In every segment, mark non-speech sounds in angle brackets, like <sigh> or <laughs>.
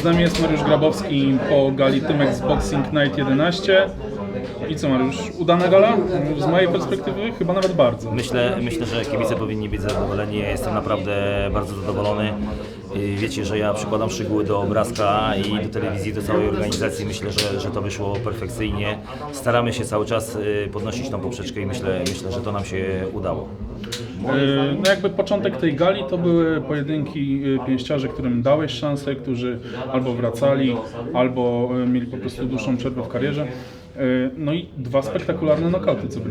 Z nami jest Mariusz Grabowski po gali Tymex Boxing Night 11. I co Mariusz, udana gala? Z mojej perspektywy chyba nawet bardzo. Myślę, myślę, że kibice powinni być zadowoleni. Ja jestem naprawdę bardzo zadowolony. I Wiecie, że ja przykładam szczegóły do obrazka i do telewizji, do całej organizacji. Myślę, że, że to wyszło perfekcyjnie. Staramy się cały czas y, podnosić tą poprzeczkę i myślę, myślę, że to nam się udało. Yy, No jakby początek tej gali to były pojedynki yy, pięściarzy, którym dałeś szansę, którzy albo wracali, albo yy, mieli po prostu dłuższą przerwę w karierze. Yy, No i dwa spektakularne nokauty, co mieć.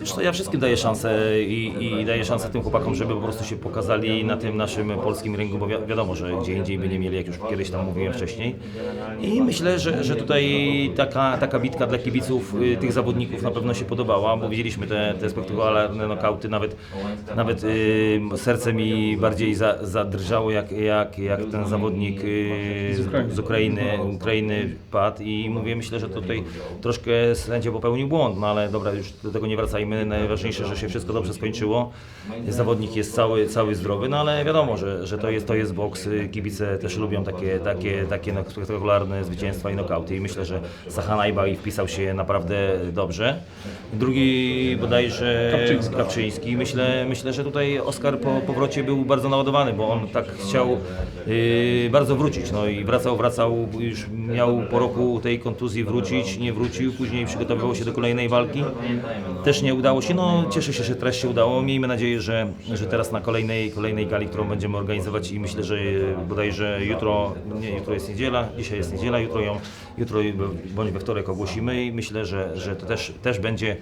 Wiesz co, ja wszystkim daję szansę i, i daję szansę tym chłopakom, żeby po prostu się pokazali na tym naszym polskim rynku, bo wi- wiadomo, że gdzie indziej by nie mieli, jak już kiedyś tam mówiłem wcześniej. I myślę, że, że tutaj taka, taka bitka dla kibiców y, tych zawodników na pewno się podobała, bo widzieliśmy te, te spektakularne nokauty, nawet, nawet y, serce mi bardziej za, zadrżało, jak, jak, jak ten zawodnik y, Z Ukrainy. z Ukrainy, Ukrainy padł i mówię, myślę, że tutaj troszkę sędzia popełnił błąd, no ale dobra, już do tego nie wracajmy. Najważniejsze, że się wszystko dobrze skończyło. Zawodnik jest cały, cały zdrowy, no ale wiadomo, że, że to, jest, to jest boks. Kibice też lubią takie, takie, takie no- spektakularne zwycięstwa i nokauty i myślę, że Sahanajba i wpisał się naprawdę dobrze. Drugi bodajże Kapczyński. Kapczyński. Myślę, myślę, że tutaj Oskar po powrocie był bardzo naładowany, bo on tak chciał yy, bardzo wrócić. No i wracał, wracał, już miał po roku tej kontuzji wrócić, nie wrócił, później przygotowywał się do kolejnej walki. Też nie udało się. No cieszę się, że teraz się udało. Miejmy nadzieję, że, że teraz na kolejnej, kolejnej gali, którą będziemy organizować i myślę, że bodajże jutro, nie, jutro jest niedziela, dzisiaj jest niedziela, jutro ją, jutro bądź we wtorek ogłosimy i myślę, że, że to też, też będzie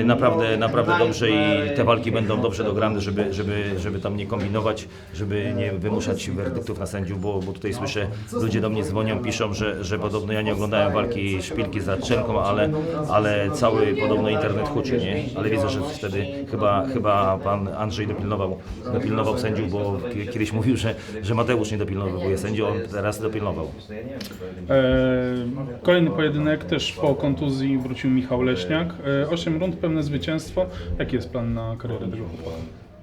e, naprawdę, naprawdę dobrze i te walki będą dobrze dograne, żeby, żeby, żeby tam nie kombinować, żeby nie wymuszać werdyktów na sędziów, bo, bo tutaj słyszę, ludzie do mnie dzwonią, piszą, że, że podobno ja nie oglądałem walki szpilki z Radczenką, ale, ale cały podobno internet huczy, nie? Ale widzę, że wtedy chyba, chyba pan Andrzej dopilnował, dopilnował sędziów, bo ki- kiedyś mówił, że, że Mateusz nie dopilnowuje sędziów, on teraz dopilnował. E, Kolejny pojedynek, też po kontuzji wrócił Michał Leśniak. E, Osiem rund, pełne zwycięstwo. Jaki jest plan na karierę tego chłopaka?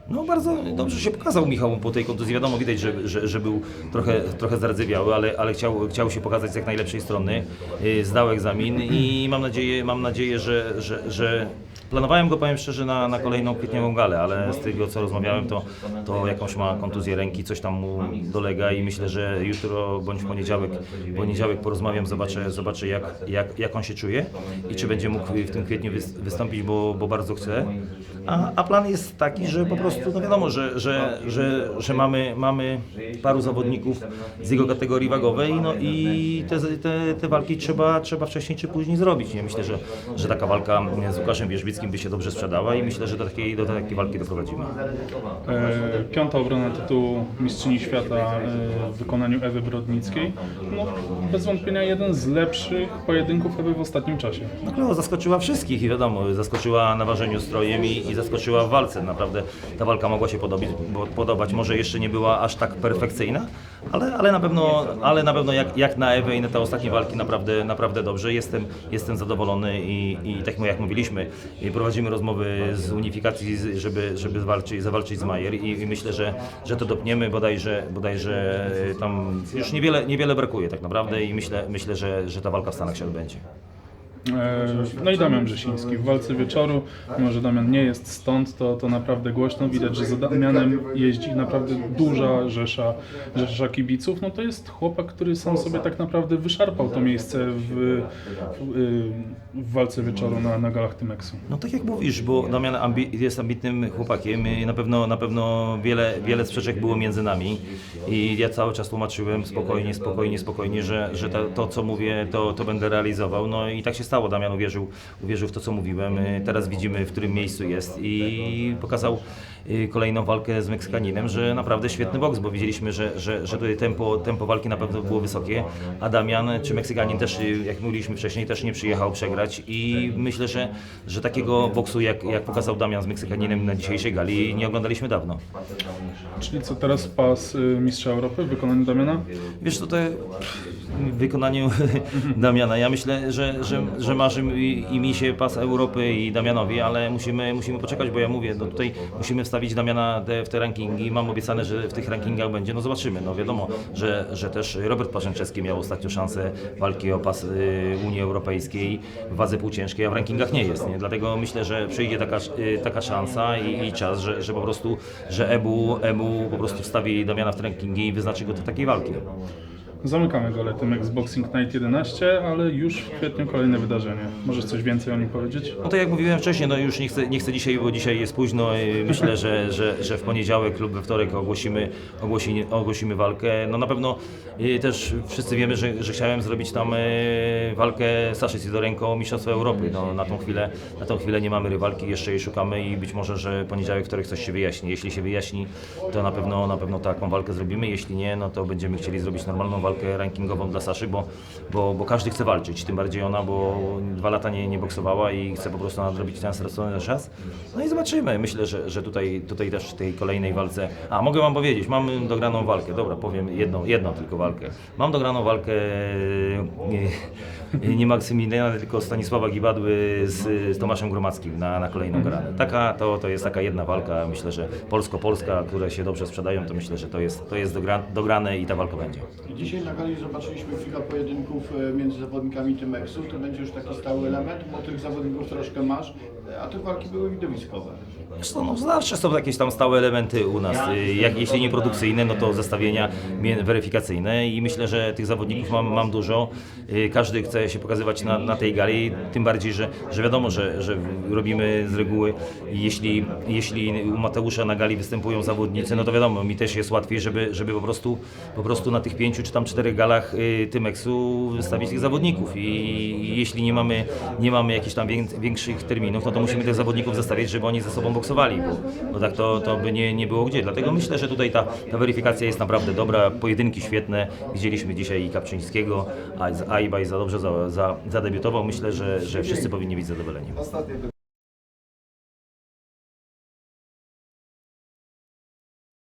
No bardzo dobrze się pokazał Michał po tej kontuzji. Wiadomo, widać, że, że, że był trochę, trochę zardzewiały, ale, ale chciał, chciał się pokazać z jak najlepszej strony. Yy, Zdał egzamin i mam nadzieję, mam nadzieję że, że, że planowałem go, powiem szczerze, na, na kolejną kwietniową galę, ale z tego co rozmawiałem, to, to jakąś ma kontuzję ręki, coś tam mu dolega i myślę, że jutro bądź w poniedziałek, poniedziałek porozmawiam, zobaczę, zobaczę jak, jak, jak on się czuje i czy będzie mógł w tym kwietniu wys- wystąpić, bo, bo bardzo chce. A, a plan jest taki, że po prostu, no wiadomo, że, że, że, że mamy, mamy paru zawodników z jego kategorii wagowej, no i te, te, te walki trzeba, trzeba wcześniej czy później zrobić. Nie myślę, że, że taka walka z Łukaszem Wierzbickim by się dobrze sprzedała i myślę, że do takiej, do takiej walki doprowadzimy. E, Piąta obrona tytułu Mistrzyni Świata e, w wykonaniu Ewy Brodnickiej. No, bez wątpienia jeden z lepszych pojedynków Ewy w ostatnim czasie. No zaskoczyła wszystkich i wiadomo, zaskoczyła na ważeniu strojem i, i zaskoczyła w walce. Naprawdę ta walka mogła się podobać, bo, podobać. Może jeszcze nie była aż tak perfekcyjna, ale, ale na pewno, ale na pewno jak, jak na Ewę i na te ostatnie walki naprawdę, naprawdę dobrze. Jestem, jestem zadowolony i, i tak jak mówiliśmy, prowadzimy rozmowy z unifikacji, żeby, żeby walczyć, zawalczyć z Majer i, i myślę, że, że to dopniemy bodajże, bodajże tam już niewiele, niewiele brakuje tak naprawdę i myślę, myślę że, że ta walka w Stanach się odbędzie. E, No i Damian Brzesiński w walce wieczoru. Mimo, że Damian nie jest stąd, to, to naprawdę głośno widać, że za Damianem jeździ naprawdę duża rzesza, rzesza kibiców. No to jest chłopak, który sam sobie tak naprawdę wyszarpał to miejsce w, w, w walce wieczoru na, na galach Tymeksu. No tak jak mówisz, bo Damian ambi- jest ambitnym chłopakiem i na pewno, na pewno wiele, wiele sprzeczek było między nami i ja cały czas tłumaczyłem spokojnie, spokojnie, spokojnie, że, że to, to co mówię, to, to będę realizował. No i tak się stało, Damian uwierzył, uwierzył w to co mówiłem. Y, Teraz widzimy w którym miejscu jest i pokazał y, kolejną walkę z Meksykaninem, że naprawdę świetny boks, bo widzieliśmy, że, że, że tutaj tempo, tempo walki na pewno było wysokie, a Damian czy Meksykanin też, y, jak mówiliśmy wcześniej, też nie przyjechał przegrać i myślę, że, że takiego boksu jak, jak pokazał Damian z Meksykaninem na dzisiejszej gali nie oglądaliśmy dawno. Czyli co teraz pas Mistrza Europy w wykonaniu Damiana? Wiesz, to te w wykonaniu <laughs> Damiana, ja myślę, że, że, że marzy i, i mi się pas Europy i Damianowi, ale musimy, musimy poczekać, bo ja mówię, no tutaj musimy wstawić Damiana w te rankingi. Mam obiecane, że w tych rankingach będzie. No zobaczymy. No wiadomo, że, że też Robert Parzęczewski miał ostatnio szansę walki o pas y, Unii Europejskiej w wadze półciężkiej, a w rankingach nie jest. Nie? Dlatego myślę, że przyjdzie taka, y, taka szansa i, i czas, że, że po prostu, że EBU, EBU po prostu wstawi Damiana w te rankingi i wyznaczy go do takiej walki. Zamykamy go tym Xboxing Night 11, ale już w kwietniu kolejne wydarzenie. Możesz coś więcej o nim powiedzieć? No to jak mówiłem wcześniej, no już nie chcę, nie chcę dzisiaj, bo dzisiaj jest późno. Myślę, że, że, że w poniedziałek lub we wtorek ogłosimy, ogłosimy, ogłosimy walkę. No na pewno y, też wszyscy wiemy, że, że chciałem zrobić tam y, walkę Saszy Sidorenko o Mistrzostwo Europy. No, na, tą chwilę, na tą chwilę nie mamy rywalki, jeszcze jej szukamy i być może, że poniedziałek, wtorek coś się wyjaśni. Jeśli się wyjaśni, to na pewno, na pewno taką walkę zrobimy. Jeśli nie, no to będziemy chcieli zrobić normalną walkę rankingową dla Saszy, bo, bo, bo każdy chce walczyć, tym bardziej ona, bo dwa lata nie, nie boksowała i chce po prostu nadrobić ten stracony czas. No i zobaczymy. Myślę, że, że tutaj, tutaj też w tej kolejnej walce. A mogę Wam powiedzieć, mam dograną walkę. Dobra, powiem jedną, jedną tylko walkę. Mam dograną walkę nie, nie Maksymiliana, tylko Stanisława Gibadły z, z Tomaszem Gromackim na, na kolejną granę. Taka to, to jest taka jedna walka. Myślę, że polsko-polska, które się dobrze sprzedają, to myślę, że to jest, to jest dogra, dograne i ta walka będzie. Dzisiaj na gali zobaczyliśmy kilka pojedynków e, między zawodnikami Tymeksu. To będzie już taki stały element, bo tych zawodników troszkę masz, e, a te walki były widowiskowe. Zresztą no, zawsze są jakieś tam stałe elementy u nas. Y, Jak, jeśli nie produkcyjne, no to zestawienia weryfikacyjne i myślę, że tych zawodników mam, mam dużo. Każdy chce się pokazywać na, na tej gali, tym bardziej, że, że wiadomo, że, że robimy z reguły, jeśli, jeśli u Mateusza na gali występują zawodnicy, no to wiadomo, mi też jest łatwiej, żeby, żeby po, prostu, po prostu na tych pięciu czy tam czterech galach y, Tymeksu wystawić tych zawodników i, jeśli nie mamy, nie mamy jakichś tam wię- większych terminów, no to musimy tych zawodników zestawiać, żeby oni ze sobą boksowali, bo, bo tak to, to by nie, nie było gdzie. Dlatego myślę, że tutaj ta, ta weryfikacja jest naprawdę dobra, pojedynki świetne. Widzieliśmy dzisiaj i Kapczyńskiego, a Ajbaj za dobrze za, za, zadebiutował. Myślę, że, że wszyscy powinni być zadowoleni.